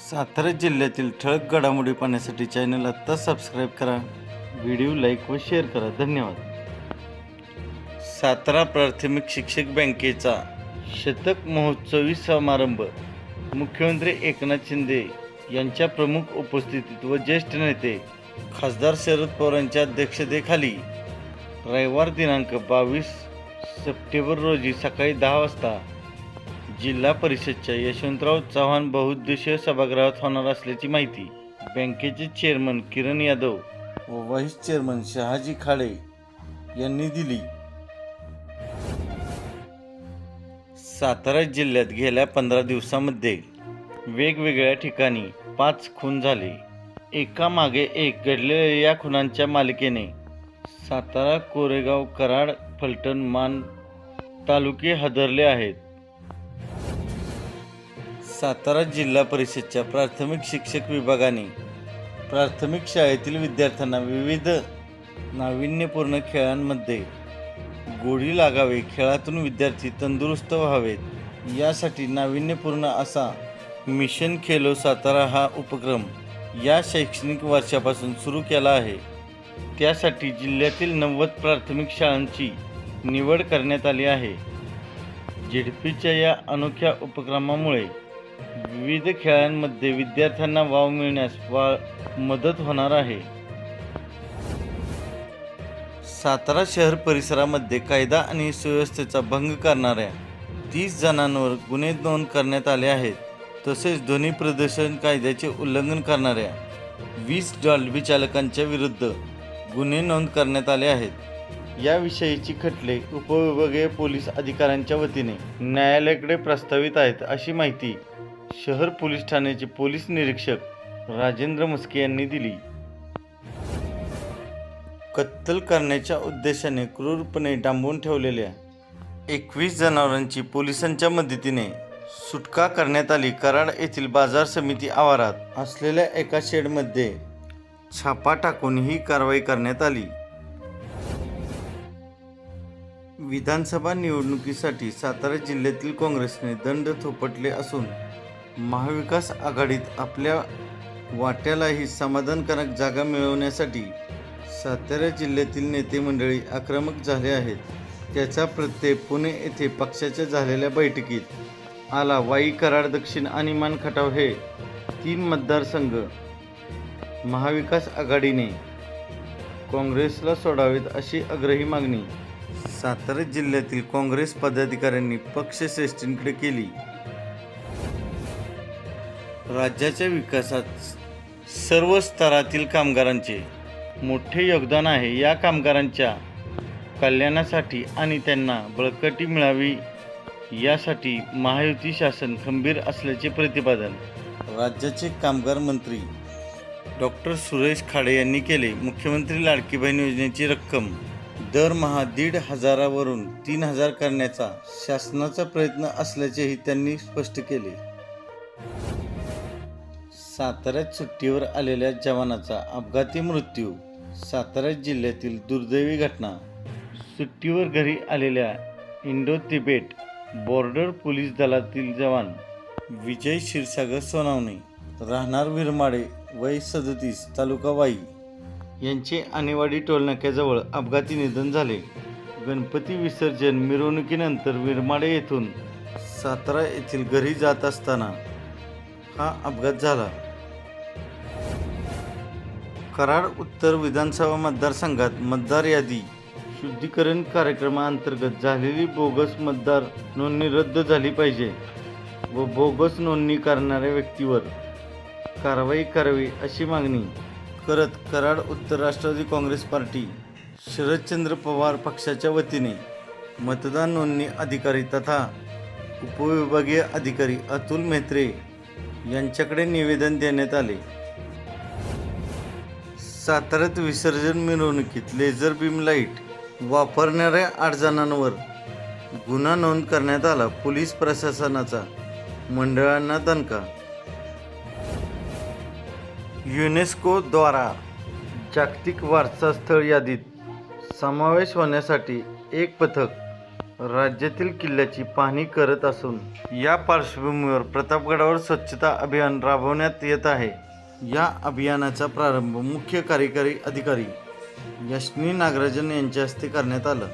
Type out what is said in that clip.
सातारा जिल्ह्यातील ठळक घडामोडी पाहण्यासाठी चॅनल आत्ता सबस्क्राईब करा. व्हिडिओ लाईक व शेअर करा. धन्यवाद. सातारा प्राथमिक शिक्षक बँकेचा शतक महोत्सवी समारंभ मुख्यमंत्री एकनाथ शिंदे यांच्या प्रमुख उपस्थितीत व ज्येष्ठ नेते खासदार शरद पवारांच्या अध्यक्षतेखाली रविवार दिनांक बावीस सप्टेंबर रोजी सकाळी दहा वाजता जिल्हा परिषदच्या यशवंतराव चव्हाण बहुउद्देशीय सभागृहात होणार असल्याची माहिती बँकेचे चेअरमन किरण यादव व व्हाईस चेअरमन शहाजी खाडे यांनी दिली. सातारा जिल्ह्यात गेल्या पंधरा दिवसामध्ये वेगवेगळ्या ठिकाणी पाच खून झाले. एका मागे एक घडलेल्या या खुनांच्या मालिकेने सातारा कोरेगाव कराड फलटण मान तालुके हादरले आहेत. सातारा जिल्हा परिषदच्या प्राथमिक शिक्षक विभागाने प्राथमिक शाळेतील विद्यार्थ्यांना विविध नाविन्यपूर्ण खेळांमध्ये गोडी लागावे खेळातून विद्यार्थी तंदुरुस्त व्हावेत. यासाठी नाविन्यपूर्ण असा मिशन खेलो सातारा हा उपक्रम या शैक्षणिक वर्षापासून सुरू केला आहे. त्यासाठी जिल्ह्यातील नव्वद प्राथमिक शाळांची निवड करण्यात आली आहे. झिडपीच्या या अनोख्या उपक्रमामुळे विविध खेळांमध्ये विद्यार्थ्यांना वाव मिळण्यास वा मदत होणार आहे. सातारा शहर परिसरामध्ये कायदा आणि सुव्यवस्थेचा भंग करणाऱ्या तीस जणांवर गुन्हे नोंद करण्यात आले आहेत. तसेच ध्वनी प्रदर्शन कायद्याचे उल्लंघन करणाऱ्या वीस डॉल्बी चालकांच्या विरुद्ध गुन्हे नोंद करण्यात आले आहेत. याविषयीची खटले उपविभागीय पोलीस अधिकाऱ्यांच्या वतीने न्यायालयाकडे प्रस्तावित आहेत अशी माहिती शहर पोलीस ठाण्याचे पोलीस निरीक्षक राजेंद्र मस्के यांनी दिली. कत्तल करण्याच्या उद्देशाने क्रूरपणे डांबून ठेवलेल्या एकवीस जनावरांची पोलिसांच्या मदतीने सुटका करण्यात आली. कराड येथील बाजार समिती आवारात असलेल्या एका शेडमध्ये छापा टाकून ही कारवाई करण्यात आली. विधानसभा निवडणुकीसाठी सातारा जिल्ह्यातील काँग्रेसने दंड थोपटले असून महाविकास आघाडीत आपल्या वाट्यालाही समाधानकारक जागा मिळवण्यासाठी सातारा जिल्ह्यातील नेते मंडळी आक्रमक झाले आहेत. त्याचा प्रत्यय पुणे येथे पक्षाच्या झालेल्या बैठकीत आला. वाई कराड दक्षिण आणि मानखटाव हे तीन मतदारसंघ महाविकास आघाडीने काँग्रेसला सोडावेत अशी आग्रही मागणी सातारा जिल्ह्यातील काँग्रेस पदाधिकाऱ्यांनी पक्षश्रेष्ठींकडे केली. राज्याच्या विकासात सर्व स्तरातील कामगारांचे मोठे योगदान आहे. या कामगारांच्या कल्याणासाठी आणि त्यांना बळकटी मिळावी यासाठी महायुती शासन खंबीर असल्याचे प्रतिपादन राज्याचे कामगार मंत्री डॉक्टर सुरेश खाडे यांनी केले. मुख्यमंत्री लाडकी बहीण योजनेची रक्कम दरमहा दीड हजारावरून तीन हजार करण्याचा शासनाचा प्रयत्न असल्याचेही त्यांनी स्पष्ट केले. साताऱ्यात सुट्टीवर आलेल्या जवानाचा अपघाती मृत्यू सातारा जिल्ह्यातील दुर्दैवी घटना. सुट्टीवर घरी आलेल्या इंडो तिबेट बॉर्डर पोलीस दलातील जवान विजय क्षीरसागर सोनावणे राहणार विरमाडे वय सदतीस तालुका वाई. यांचे आणेवाडी टोलनाक्याजवळ अपघाती निधन झाले. गणपती विसर्जन मिरवणुकीनंतर विरमाडे येथून सातारा येथील घरी जात असताना हा अपघात झाला. कराड उत्तर विधानसभा मतदारसंघात मतदार यादी शुद्धीकरण कार्यक्रमाअंतर्गत झालेली बोगस मतदार नोंदणी रद्द झाली पाहिजे व बोगस नोंदणी करणाऱ्या व्यक्तीवर कारवाई करावी अशी मागणी. करत कराड उत्तर राष्ट्रवादी काँग्रेस पार्टी शरदचंद्र पवार पक्षाच्या वतीने मतदान नोंदणी अधिकारी तथा उपविभागीय अधिकारी अतुल मेहत्रे यांच्याकडे निवेदन देण्यात आले. साताऱ्यात विसर्जन मिरवणुकीत लेझर बीम लाइट वापरणाऱ्या आठ जणांवर गुन्हा नोंद करण्यात आला पोलीस प्रशासनाचा. मंडळांना दणका युनेस्कोद्वारा जागतिक वारसा स्थळ यादीत समावेश होण्यासाठी एक पथक राज्यातील किल्ल्याची पाहणी करत असून या पार्श्वभूमीवर प्रतापगडावर स्वच्छता अभियान राबवण्यात येत आहे. या अभियानाचा प्रारंभ मुख्य कार्यकारी अधिकारी यशनी नागराजन यांच्या हस्ते करण्यात आलं.